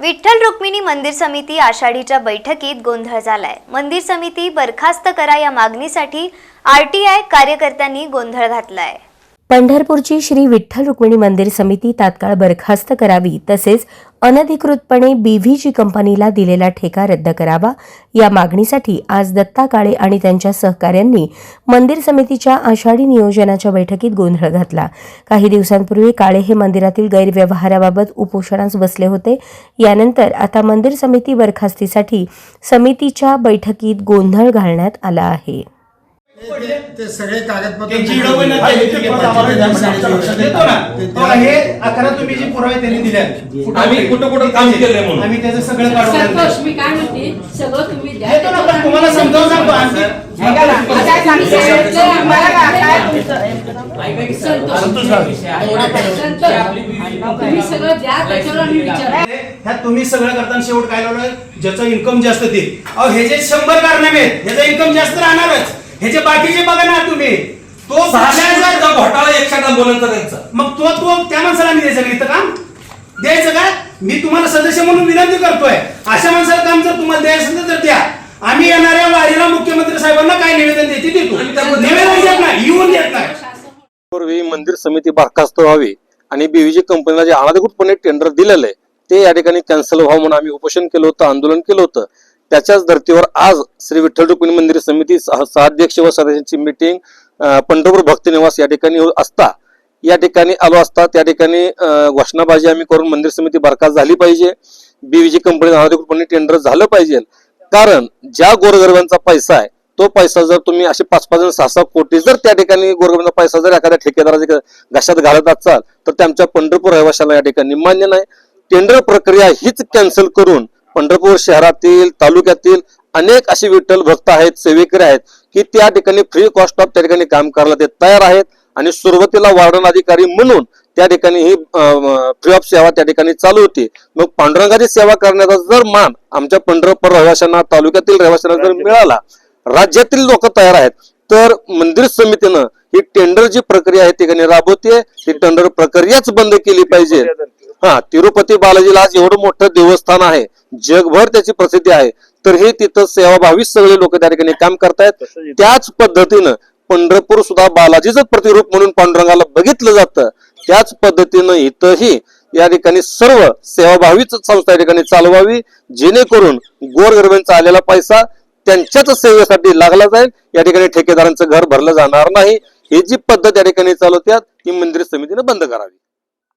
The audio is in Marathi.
विठ्ठल रुक्मिणी मंदिर समिती आषाढीच्या बैठकीत गोंधळ झालाय. मंदिर समिती बरखास्त करा या मागणीसाठी आर टी आय कार्यकर्त्यांनी गोंधळ घातलाय. पंढरपूरची श्री विठ्ठल रुक्मिणी मंदिर समिती तात्काळ बरखास्त करावी तसेच अनधिकृतपणे बीव्हीजी कंपनीला दिलेला ठेका रद्द करावा. या मागणीसाठी आज दत्ता काळे आणि त्यांच्या सहकाऱ्यांनी मंदिर समितीच्या आषाढी नियोजनाच्या बैठकीत गोंधळ घातला. काही दिवसांपूर्वी काळे हे मंदिरातील गैरव्यवहाराबाबत उपोषणास बसले होते. यानंतर आता मंदिर समिती बरखास्तीसाठी समितीच्या बैठकीत गोंधळ घालण्यात आला आहे. ते सगळे कागदपत्र हे अकरा तुम्ही जे पुरावे त्यांनी दिले आम्ही कुठं कुठं काम केलंय म्हणून. आम्ही त्याचं सगळं काढून आणलंय. संतोष मी काय म्हणते सगळं तुम्ही तुम्हाला समजावून सांगतो आम्ही. तुम्ही सगळं द्या त्याच्यावर आम्ही विचार ह्यात तुम्ही सगळं करताना शेवट काय लावलं ज्याचं इन्कम जास्त ते. अहो हे जे शंभर कारनामे आहेत ह्याचा इन्कम जास्त राहणारच. ह्याचे बाकीचे बघा ना तुम्ही तो सहाशे घोटाळा एकशे बोलायचा त्यांचा. मग तो तो त्या माणसाला मी द्यायचं का इथं काम? द्यायचं काय मी तुम्हाला सदस्य म्हणून विनंती करतोय. अशा माणसाला काम जर तुम्हाला द्यायचं असेल तर द्या. आम्ही येणाऱ्या वारीला मुख्यमंत्री साहेबांना काय निवेदन देते देतो. निवेदन देत नाही येऊन देत नाही. पूर्वी मंदिर समिती बरखास्त व्हावी आणि बीव्हीजी कंपनीला जे अनधिकृतपणे टेंडर दिलेलं आहे ते या ठिकाणी कॅन्सल व्हावं म्हणून आम्ही उपोषण केलं होतं आंदोलन केलं होतं. त्याच्याच धर्तीवर आज श्री विठ्ठल रुक्मिणी मंदिर समिती सहाध्यक्ष व सदस्यांची मिटिंग पंढरपूर भक्ती निवास या ठिकाणी असता. या ठिकाणी आलो असता त्या ठिकाणी घोषणाबाजी आम्ही करून मंदिर समिती बरखास्त झाली पाहिजे. बीवीजी कंपनी अनधिकृतपणे टेंडर झालं पाहिजे. कारण ज्या गोरगरिबांचा पैसा आहे तो पैसा जर तुम्ही असे पाच पाच जण सहा सहा कोटी जर त्या ठिकाणी गोरगरिबांचा पैसा जर एखाद्या ठेकेदाराच्या घशात घालत असाल तर त्यांच्या पंढरपूर रहिवाशाला या ठिकाणी मान्य नाही. टेंडर प्रक्रिया हीच कॅन्सल करून पंढरपूर शहरातील तालुक्यातील अनेक असे विठ्ठल भक्त आहेत सेवेकरी आहेत की त्या ठिकाणी फ्री कॉस्ट ऑफ त्या ठिकाणी काम करायला ते तयार आहेत. आणि सुरुवातीला वार्डन अधिकारी म्हणून त्या ठिकाणी ही फ्री ऑफ सेवा त्या ठिकाणी चालू होती. मग पांडुरंगाची सेवा करण्याचा जर मान आमच्या पंढरपूर रहिवाशांना तालुक्यातील रहिवाशांना जर मिळाला राज्यातील लोक तयार आहेत. तर मंदिर समितीनं ही टेंडर जी प्रक्रिया आहे ठिकाणी राबवते ही टेंडर प्रक्रियाच बंद केली पाहिजे. हा तिरुपती बालाजीला आज एवढं मोठं देवस्थान आहे जगभर त्याची प्रसिद्धी आहे तर हे तिथं सेवाभावी सगळे लोक त्या ठिकाणी काम करतायत. त्याच पद्धतीनं पंढरपूर सुद्धा बालाजीचं प्रतिरूप म्हणून पांडुरंगाला बघितलं जातं. त्याच पद्धतीनं इथंही या ठिकाणी सर्व सेवाभावीच संस्था या ठिकाणी चालवावी जेणेकरून गोरगरिबांचा आलेला पैसा त्यांच्याच सेवेसाठी लागला जाईल या ठिकाणी ठेकेदारांचं घर भरलं जाणार नाही. ही जी पद्धत या ठिकाणी चालवत्यात ती मंदिर समितीनं बंद करावी.